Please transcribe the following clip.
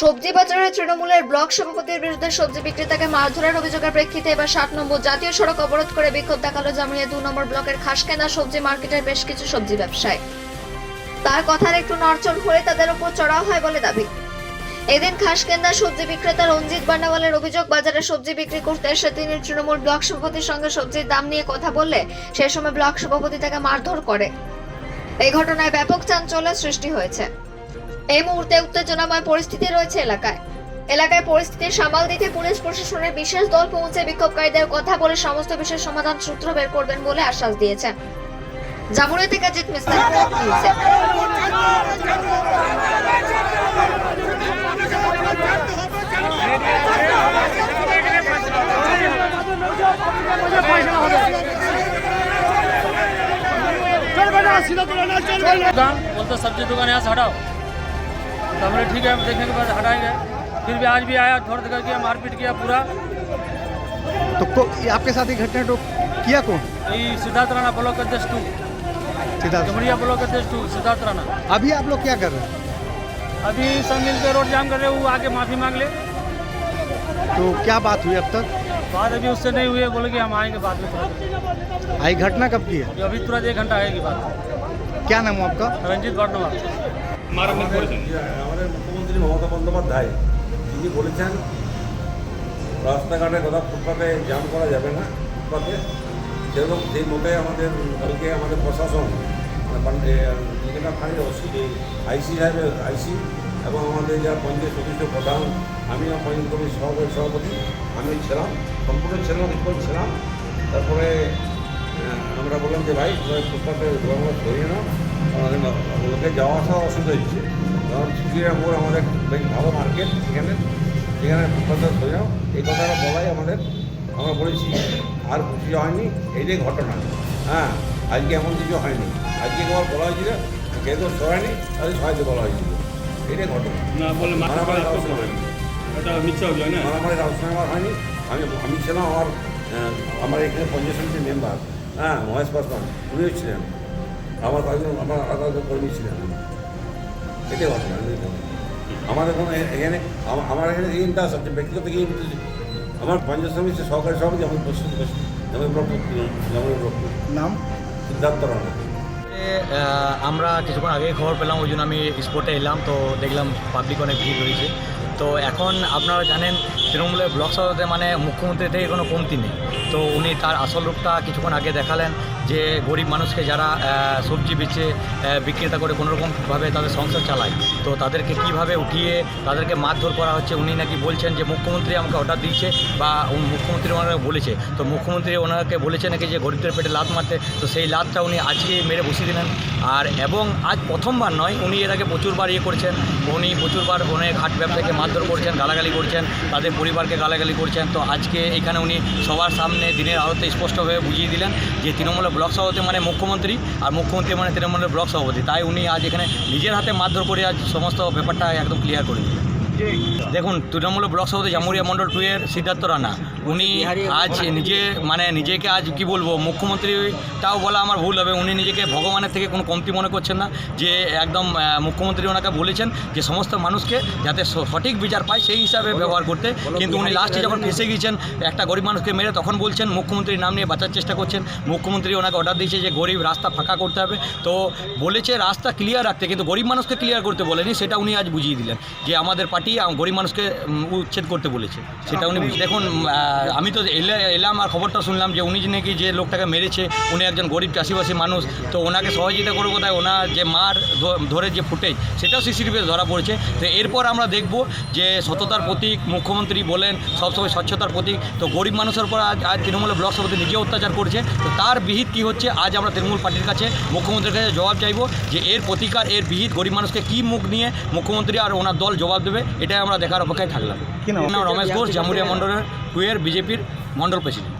সবজি বাজারে তৃণমূলের ব্লক সভাপতির বিরুদ্ধে সবজি বিক্রেতাকে মারধরের অভিযোগের প্রেক্ষিতে এবার নম্বর জাতীয় সড়ক অবরোধ করে বিক্ষোভ দেখাল নম্বর ব্লকের খাসকেনা সবজি মার্কেটের বেশ কিছু সবজি ব্যবসায়ী। তার কথার একটু নড়চড় হলে তাদের উপর চড়াও হয় বলে দাবি। এদিন খাসকেন্দা সবজি বিক্রেতা রঞ্জিত বান্ডাওয়ালের অভিযোগ, বাজারে সবজি বিক্রি করতে এসে তিনি তৃণমূল ব্লক সভাপতির সঙ্গে সবজির দাম নিয়ে কথা বললে সে সময় ব্লক সভাপতি তাকে মারধর করে। এই ঘটনায় ব্যাপক চাঞ্চল্যের সৃষ্টি হয়েছে। এই মুহূর্তে উত্তেজনাময় পরিস্থিতি রয়েছে এলাকায়। এলাকায় পরিস্থিতি সামাল দিতে পুলিশ প্রশাসনের বিশেষ দল পৌঁছে বিক্ষোভকারীদের কথা বলে সমস্ত বিষয়ের সমাধান সূত্র বের করবেন বলে আশ্বাস দিয়েছেন জামুরিয়া থেকে জিত মিস্তার दुकान बोलते सब्ज़ी दुकान यहाँ से हटाओ। तो हमने ठीक है हम देखने के बाद हटाएँगे। फिर भी आज भी आया थोड़ा देर किया मारपीट किया पूरा। तो को, आपके साथ ही घटना तो किया कौन? यही सिद्धार्थ राणा ब्लॉक अध्यक्ष टू सिद्धार्थ। डुमरिया ब्लॉक अध्यक्ष टू सिद्धार्थ राणा। अभी आप लोग क्या कर रहे हैं? अभी सब मिल के रोड जाम कर रहे वो आके माफ़ी मांग ले। तो क्या बात हुई अब तक? बात अभी उससे नहीं हुई है बोले कि हम आएँगे बाद में। आई घटना कब की है? अभी तुरंत एक घंटा आएगी बात। क्या नाम है आपका रंजीत बर्नवाल আমাদের মুখ্যমন্ত্রী মমতা বন্দ্যোপাধ্যায় তিনি বলেছেন রাস্তাঘাটে কোথাও ফুটপাতে জাম করা যাবে না ফুটপাতে সেরকম সেই মতে আমাদের কালকে আমাদের প্রশাসন যেটা ফাঁড়ির ওসি আইসি সাহেবের আইসি এবং আমাদের যা পঞ্চায়েত সদস্য প্রধান আমিও পঞ্চায়েত কমিটির সভাপতি সভাপতি আমি ছিলাম সম্পূর্ণ ছিলাম রিপোর্ট ছিলাম তারপরে আহ, আমরা বললাম যে ভাই তোমরা ফুটপাতে দোকানগুলো ধরিয়ে নাও। আমাদের লোকে যাওয়া আসা অসুবিধা হচ্ছে। কারণ মোড় আমাদের বেশ ভালো মার্কেট এখানে। সেখানে ফুটপাতে ধরে নাও। এই কথাটা বলাই আমাদের আমরা বলেছি আর কিছু হয়নি। এইটাই ঘটনা। হ্যাঁ আজকে এমন কিছু হয়নি। আজকে তোমার বলা হয়েছিল কে তো সরায়নি তাদের সহায়তা বলা হয়েছিল। এটাই ঘটনা। না বলে মারামারি আলোচনা হয়নি এটা মিথ্যা অভিযোগ না? মারামারির আলোচনা আমার হয়নি। আমি আমি ছিলাম আমার আমার এখানে সমিতির মেম্বার হ্যাঁ মহেশ পাসওয়ান উনিও ছিলেন আমার কয়েকজন আমার আলাদা কর্মী ছিলেন। এটাই ঘটনা। আমাদের কোনো এখানে আমার এখানে এই ইন্টারেস্ট আছে ব্যক্তিগত কি আমার পঞ্চায়েত সমিতির সহকারী সভাপতি আমার যেমন ব্লক যেমন সিদ্ধার্থ রানা এ, আমরা কিছুক্ষণ আগে খবর পেলাম ওই জন্য আমি স্পটে এলাম তো দেখলাম পাবলিক অনেক ভিড় রয়েছে। তো এখন আপনারা জানেন, তৃণমূলের ব্লক সভাপতি মানে মুখ্যমন্ত্রী থেকে কোনো কমতি নেই। তো উনি তার আসল রূপটা কিছুক্ষণ আগে দেখালেন যে, গরিব মানুষকে যারা সবজি বেচে বিক্রেতা করে কোনোরকমভাবে তাদের সংসার চালায়। তো তাদেরকে কীভাবে উঠিয়ে তাদেরকে মারধর করা হচ্ছে, উনি নাকি বলছেন যে, মুখ্যমন্ত্রী আমাকে অর্ডার দিয়েছে বা মুখ্যমন্ত্রী ওনারা বলেছে। তো মুখ্যমন্ত্রী ওনাকে বলেছে নাকি যে, গরিবদের পেটে লাত মারতে। তো সেই লাতটা উনি আজকে মেরে বসিয়ে দিলেন। আর এবং আজ প্রথমবার নয়, উনি এর আগে প্রচুরবার ইয়ে করছেন। উনি প্রচুরবার অনেক হাট ব্যবসায়ীকে মারধর করছেন, গালাগালি করছেন, তাদের পরিবারকে গালাগালি করছেন। তো আজকে এখানে উনি সবার সামনে দিনের আলোতে স্পষ্টভাবে বুঝিয়ে দিলেন যে তৃণমূলের ব্লক সভাপতি মানে মুখ্যমন্ত্রী আর মুখ্যমন্ত্রী মানে তৃণমূলের ব্লক সভাপতি। তাই উনি আজ এখানে নিজের হাতে মারধর করে আজ সমস্ত ব্যাপারটা একদম ক্লিয়ার করে দিলেন। দেখুন তৃণমূলের ব্লক সভাপতি জামুরিয়া মণ্ডল টু এর সিদ্ধার্থ রানা উনি আজ নিজে মানে নিজেকে আজ কি বলব মুখ্যমন্ত্রীটাও বলা আমার ভুল হবে উনি নিজেকে ভগবানের থেকে কোনো কমতি মনে করছেন না যে একদম মুখ্যমন্ত্রী ওনাকে বলেছেন যে সমস্ত মানুষকে যাতে সঠিক বিচার পায় সেই হিসাবে ব্যবহার করতে। কিন্তু উনি লাস্টে যখন ফেসে গিয়েছেন একটা গরিব মানুষকে মেরে তখন বলছেন মুখ্যমন্ত্রীর নাম নিয়ে বাঁচার চেষ্টা করছেন মুখ্যমন্ত্রী ওনাকে অর্ডার দিয়েছে যে গরিব রাস্তা ফাঁকা করতে হবে। তো বলেছে রাস্তা ক্লিয়ার রাখতে কিন্তু গরিব মানুষকে ক্লিয়ার করতে বলেনি সেটা উনি আজ বুঝিয়ে দিলেন যে আমাদের পার্টি আম- গরিব মানুষকে উচ্ছেদ করতে বলেছে। সেটা উনি দেখুন আমি তো এলে- এলাম আর খবরটা শুনলাম যে উনি নাকি যে লোকটাকে মেরেছে, উনি একজন গরিব চাষিবাসী মানুষ, তো ওনাকে সহযোগিতা করব কোথায়? ওনার যে মার ধরে যে ফুটেজ, সেটাও সিসিটিভিতে ধরা পড়েছে। তো এরপর আমরা দেখব যে সততার প্রতীক মুখ্যমন্ত্রী বলেন, সবসময় স্বচ্ছতার প্রতীক। তো গরিব মানুষের উপর আজ আজ তৃণমূলের ব্লক সভাপতি নিজে অত্যাচার করছে। তো তার বিহিত কী হচ্ছে? আজ আমরা তৃণমূল পার্টির কাছে, মুখ্যমন্ত্রীর কাছে জবাব চাইব যে এর প্রতিকার, এর বিহিত গরিব মানুষকে কী মুখ নিয়ে মুখ্যমন্ত্রী আর ওনার দল জবাব দেবে? এটাই আমরা দেখার অপেক্ষায় থাকলাম নাম? রমেশ ঘোষ জামুরিয়া মন্ডলের কুয়ের বিজেপির মণ্ডল প্রেসিডেন্ট